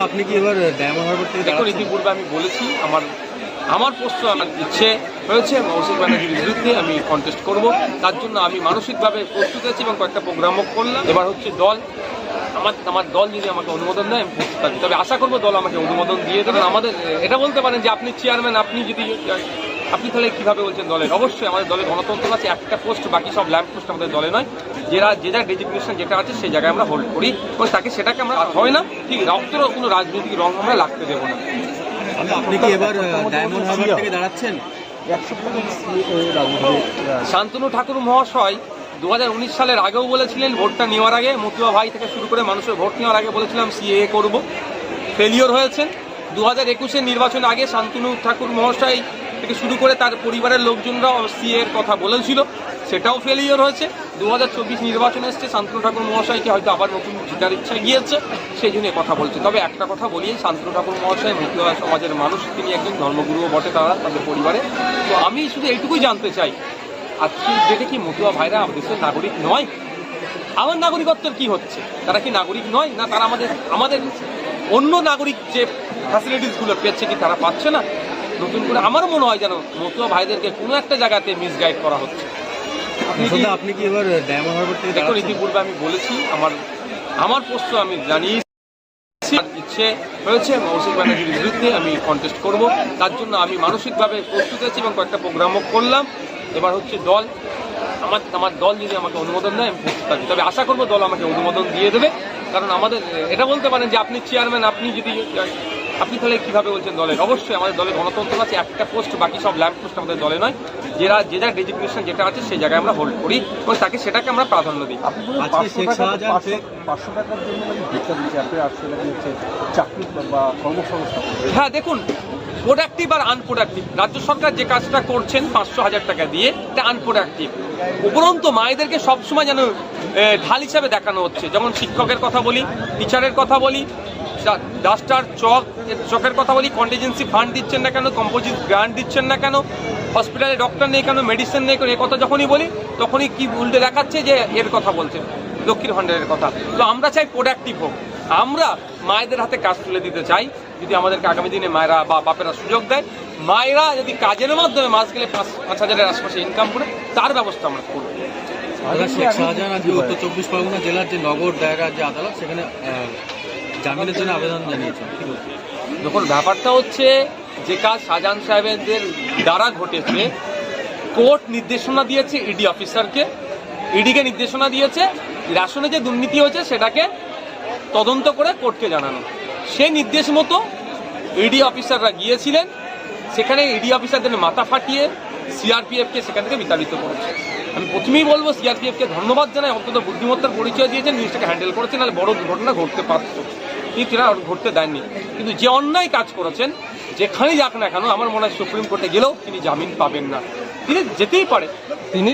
আপনি কি এবার ডায়মন্ড হারবার থেকে দেখুন ইতিপূর্বে আমি বলেছি আমার আমার প্রশ্ন আমার ইচ্ছে হয়েছে মৌসিক ব্যানার্জির বিরুদ্ধে আমি কন্টেস্ট করব। তার জন্য আমি মানসিকভাবে প্রস্তুত আছি এবং কয়েকটা প্রোগ্রামও করলাম। এবার হচ্ছে দল। আমার আমার দল যদি আমাকে অনুমোদন দেয় আমি প্রস্তুত আছি তবে আশা করব দল আমাকে অনুমোদন দিয়ে দেবেন আমাদের এটা বলতে পারেন যে আপনি চেয়ারম্যান আপনি যদি আপনি তাহলে কীভাবে বলছেন দলের? অবশ্যই আমাদের দলে গণতন্ত্র আছে একটা পোস্ট বাকি সব ল্যাম্প পোস্ট আমাদের দলে নয়। যেটা যে যার ডেজিগনেশন যেটা আছে সেই জায়গায় আমরা হোল্ড করি। এবং তাকে সেটাকে আমরা হয় না ঠিক রক্তর কোনো রাজনৈতিক রং আমরা লাগতে দেবো না। আপনি কি এবার ডায়মন্ড হারবার থেকে দাঁড়াচ্ছেন? শান্তনু ঠাকুর মহাশয় দু হাজার উনিশ সালের আগেও বলেছিলেন ভোটটা নেওয়ার আগে মতুয়া ভাই থেকে শুরু করে মানুষের ভোট নেওয়ার আগে বলেছিলাম সিএ করব। ফেলিওর হয়েছেন দু হাজার একুশের নির্বাচন আগে শান্তনু ঠাকুর মহাশয় থেকে শুরু করে তার পরিবারের লোকজনরাও সিএর কথা বলেছিল, সেটাও ফেলিওর হয়েছে। দু হাজার চব্বিশ নির্বাচন এসছে, শান্তনু ঠাকুর মহাশয়কে হয়তো আবার নতুন জিতার ইচ্ছা গিয়েছে, সেই জন্য কথা বলছে। তবে একটা কথা বলি শান্তনু ঠাকুর মহাশয় মতুয়া সমাজের মানুষ, তিনি একজন ধর্মগুরুও বটে তারা তাদের পরিবারে। তো আমি শুধু এইটুকুই জানতে চাই, আজকে ডেটে কি মতুয়া ভাইরা আমাদের দেশের নাগরিক নয়? আমার নাগরিকত্বের কি হচ্ছে? তারা কি নাগরিক নয়? না তারা আমাদের আমাদের অন্য নাগরিক যে ফ্যাসিলিটিসগুলো পেয়েছে কি তারা পাচ্ছে না? নতুন করে আমার মনে হয় যেন মতুয়া ভাইদেরকে কোনো একটা জায়গাতে মিসগাইড করা হচ্ছে। আপনি কি এবার ডায়মন্ড হারবার থেকে দেখুন ইতিপূর্বে আমি বলেছি আমার আমার প্রশ্ন আমি জানিয়েছি ইচ্ছে হয়েছে মৌসুম ব্যানার্জির বিরুদ্ধে আমি কন্টেস্ট করব। তার জন্য আমি মানসিকভাবে প্রস্তুত আছি এবং কয়েকটা প্রোগ্রামও করলাম। এবার হচ্ছে দল। আমার আমার দল যদি আমাকে অনুমোদন দেয় আমি প্রস্তুত আছি তবে আশা করব দল আমাকে অনুমোদন দিয়ে দেবে। কারণ আমাদের এটা বলতে পারেন যে আপনি চেয়ারম্যান আপনি যদি আপনি তাহলে কীভাবে বলছেন দলের? অবশ্যই আমাদের দলে গণতন্ত্র আছে একটা পোস্ট বাকি সব ল্যাম্প পোস্ট আমাদের দলে নয়। যেটা যে যার ডেজিগনেশন যেটা আছে সেই জায়গায় আমরা হোল্ড করি এবং তাকে সেটাকে আমরা প্রাধান্য দিই। পাঁচশো টাকার জন্য চাকরি বা কর্মসংস্থান হ্যাঁ দেখুন প্রোডাক্টিভ আর আনপ্রোডাক্টিভ রাজ্য সরকার যে কাজটা করছেন পাঁচশো হাজার টাকা দিয়ে এটা আনপ্রোডাক্টিভ উপরন্তু মায়েদেরকে সবসময় যেন ঢাল হিসাবে দেখানো হচ্ছে। যেমন শিক্ষকের কথা বলি টিচারের কথা বলি ডাস্টার চক চকের কথা বলি কন্টিজেন্সি ফান্ড দিচ্ছেন না কেন কম্পোজিট গ্রান্ট দিচ্ছেন না কেন হসপিটালে ডক্টর নেই কেন মেডিসিন নেই কেন, এ কথা যখনই বলি, তখনই কি উল্টে দেখাচ্ছে যে এর কথা বলছে লক্ষ্মীর ভাণ্ডারের কথা। তো আমরা চাই প্রোডাক্টিভ হোক। আমরা মায়েদের হাতে কাজ তুলে দিতে চাই, যদি আমাদেরকে আগামী দিনে মায়েরা বা বাপেরা সুযোগ দেয়, মায়েরা যদি কাজের মাধ্যমে মাস গেলে পাঁচ পাঁচ হাজারের আশপাশে ইনকাম করে, তার ব্যবস্থা আমরা করব। শাহজাহান আজকে উত্তর চব্বিশ পরগনা জেলার যে নগর দায়রা যে আদালত, সেখানে জামিনের জন্য আবেদন জানিয়েছেন? দেখুন, ব্যাপারটা হচ্ছে যে কাজ শাহজাহান সাহেবদের দ্বারা ঘটেছে, কোর্ট নির্দেশনা দিয়েছে ইডি অফিসারকে, ইডিকে নির্দেশনা দিয়েছে রেশনে যে দুর্নীতি হয়েছে সেটাকে তদন্ত করে কোর্টকে জানানো সেই নির্দেশ মতো ইডি অফিসাররা গিয়েছিলেন, সেখানে ইডি অফিসারদের মাথা ফাটিয়ে সিআরপিএফকে সেখান থেকে বিতাড়িত করেছে আমি প্রথমেই বলব সিআরপিএফকে ধন্যবাদ জানাই, অন্তত বুদ্ধিমত্তার পরিচয় দিয়েছেন, জিনিসটাকে হ্যান্ডেল করেছেন, নাহলে বড় দুর্ঘটনা ঘটতে পারত। কিন্তু এরা ঘটতে দেননি। কিন্তু যে অন্যায় কাজ করেছেন, যেখানেই যাক না কেন, আমার মনে হয় সুপ্রিম কোর্টে গেলেও তিনি জামিন পাবেন না। তিনি যেতেই পারে। তিনি